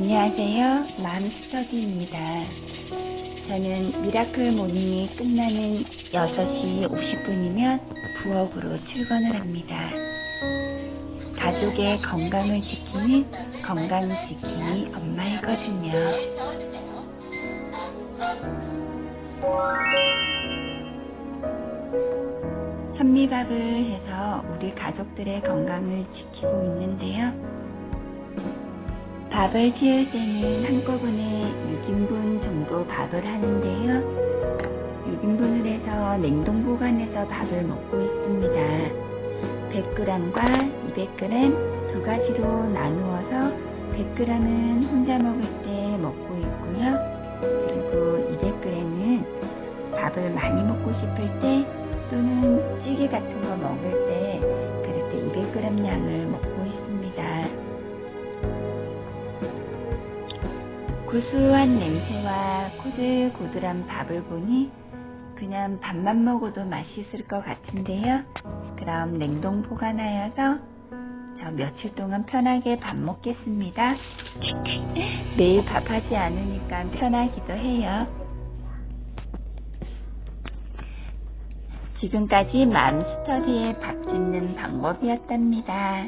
안녕하세요. 맘스터디입니다. 저는 미라클 모닝이 끝나는 6시 50분이면 부엌으로 출근을 합니다. 가족의 건강을 지키는 건강 지킴이 엄마이거든요. 현미밥을 해서 우리 가족들의 건강을 지키고 있는데요. 밥을 지을 때는 한꺼번에 6인분 정도 밥을 하는데요. 6인분을 해서 냉동 보관해서 밥을 먹고 있습니다. 100g과 200g 두 가지로 나누어서 100g은 혼자 먹을 때 먹고 있고요. 그리고 200g은 밥을 많이 먹고 싶을 때 또는 찌개 같은 거 먹을 때 그럴 때 200g 양을 먹고 있습니다. 구수한 냄새와 코들코들한 밥을 보니 그냥 밥만 먹어도 맛있을 것 같은데요. 그럼 냉동 보관하여서 저 며칠 동안 편하게 밥 먹겠습니다. 매일 밥하지 않으니까 편하기도 해요. 지금까지 맘스터디의 밥 짓는 방법이었답니다.